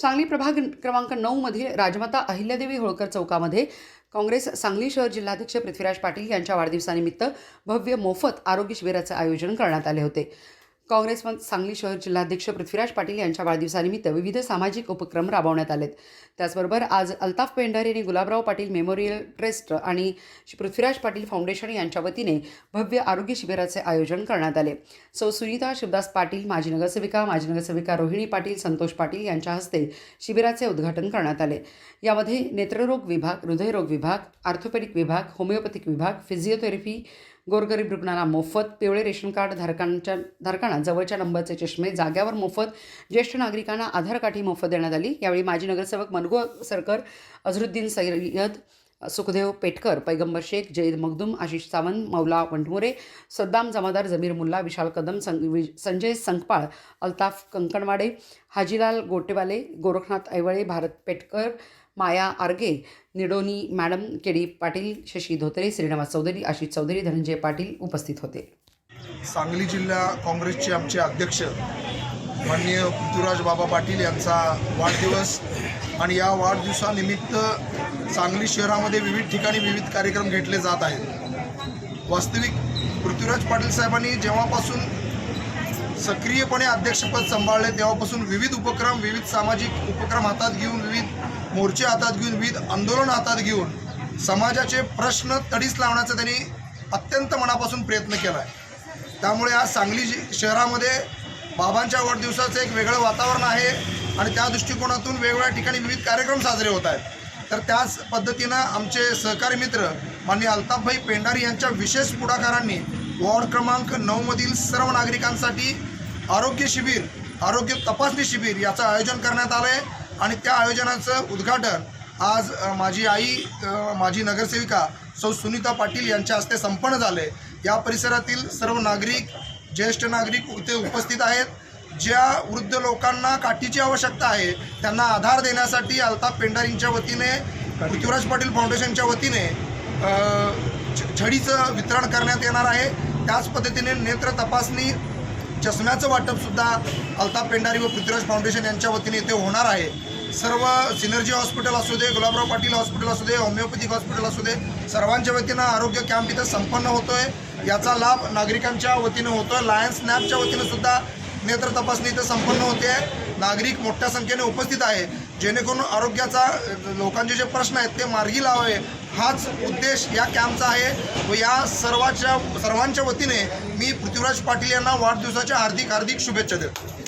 सांगली प्रभाग क्रमांक नऊमधील राजमाता अहिल्यादेवी होळकर चौकामध्ये काँग्रेस सांगली शहर जिल्हाध्यक्ष पृथ्वीराज पाटील यांच्या वाढदिवसानिमित्त भव्य मोफत आरोग्य शिबिराचे आयोजन करण्यात आले होते. काँग्रेस सांगली शहर जिल्हाध्यक्ष पृथ्वीराज पाटील यांच्या वाढदिवसानिमित्त विविध सामाजिक उपक्रम राबवण्यात आलेत. त्याचबरोबर आज अल्ताफ पेंढारे आणि गुलाबराव पाटील मेमोरियल ट्रस्ट आणि पृथ्वीराज पाटील फाउंडेशन यांच्या वतीने भव्य आरोग्य शिबिराचे आयोजन करण्यात आले. सौ सुनीता शिवदास पाटील माजी नगरसेविका माजी नगरसेविका रोहिणी पाटील संतोष पाटील यांच्या हस्ते शिबिराचे उद्घाटन करण्यात आले. यामध्ये नेत्ररोग विभाग हृदयरोग विभाग आर्थोपेडिक विभाग होमिओपॅथिक विभाग फिजिओथेरपी गोरगरीब रुग्णांना मोफत पिवळे रेशन कार्ड धारकांच्या धारकांना जवळच्या नंबरचे चष्मे जाग्यावर मोफत ज्येष्ठ नागरिकांना आधार काठी मोफत देण्यात आली. यावेळी माजी नगरसेवक मनगो सरकर अझरुद्दीन सय्यद सुखदेव पेटकर पैगंबर शेख जईद मखदूम आशिष सावंत मौला वंटमोरे सद्दाम जमादार जमीर मुल्ला विशाल कदम सं वि Sanjay Sankpal Altaf Kankanwade Hajilal Gotewale Gorakhnath Aiwale Bharat Petkar Maya Arge Nidoni madam K D Patil Shashi Dhotre Shrinivas Chaudhari Ashish Chaudhari Dhananjay Patil उपस्थित होते. सांगली जिल्हा काँग्रेसचे आमचे अध्यक्ष माननीय पृथ्वीराज बाबा पाटील यांचा वाढदिवस आणि या वाढदिवसानिमित्त सांगली शहरामध्ये विविध ठिकाणी विविध कार्यक्रम घेतले जात आहेत. वास्तविक पृथ्वीराज पाटील साहेबांनी जेव्हापासून सक्रियपणे अध्यक्षपद सांभाळले तेव्हापासून विविध उपक्रम विविध सामाजिक उपक्रम हातात घेऊन विविध मोर्चे हातात घेऊन विविध आंदोलन हातात घेऊन समाजाचे प्रश्न तडीस लावण्याचा त्यांनी अत्यंत मनापासून प्रयत्न केला आहे त्यामुळे आज सांगली शहरामध्ये बाबांच्या वाढदिवसाचं एक वेगळं वातावरण आहे आणि त्या दृष्टिकोनातून वेगवेगळ्या ठिकाणी विविध कार्यक्रम साजरे होत आहेत. तर त्याच पद्धतीनं आमचे सहकारी मित्र माननीय अल्ताफभाई पेंढारी यांच्या विशेष पुढाकारांनी वॉर्ड क्रमांक नऊमधील सर्व नागरिकांसाठी आरोग्य शिबिर आरोग्य तपासणी शिबिर याचं आयोजन करण्यात आलं आहे आणि त्या आयोजनाचं उद्घाटन आज माझी आई माझी नगरसेविका सौ सुनीता पाटील यांच्या हस्ते संपन्न झाले या परिसरातील सर्व नागरिक ज्येष्ठ नागरिक इथे उपस्थित आहेत ज्या वृद्ध लोकांना काठीची आवश्यकता आहे त्यांना आधार देण्यासाठी अल्ताफ पेंढारींच्या वतीने पृथ्वीराज पाटील फाउंडेशनच्या वतीने छडीचं वितरण करण्यात येणार आहे. त्याच पद्धतीने नेत्र तपासणी चष्म्याचं वाटपसुद्धा अल्ताफ पेंढारी व पृथ्वीराज फाउंडेशन यांच्या वतीने इथे होणार आहे. सर्व सिनर्जी हॉस्पिटल असू दे गुलाबराव पाटील हॉस्पिटल असू दे होमिओपॅथिक हॉस्पिटल असू दे सर्वांच्या वतीनं आरोग्य कॅम्प इथं संपन्न होतो आहे याचा लाभ नागरिकांच्या वतीनं होतो आहे लायन्स स्नॅपच्या वतीनं सुद्धा नेत्र तपासणी इथं संपन्न होते आहे. नागरिक मोठ्या संख्येने उपस्थित आहे. जेणेकरून आरोग्याचा लोकांचे जे प्रश्न आहेत ते मार्गी लावावे. हाच उद्देश या कॅम्पचा आहे व या सर्वाच्या सर्वांच्या वतीने मी पृथ्वीराज पाटील यांना वाढदिवसाच्या हार्दिक हार्दिक शुभेच्छा देतो.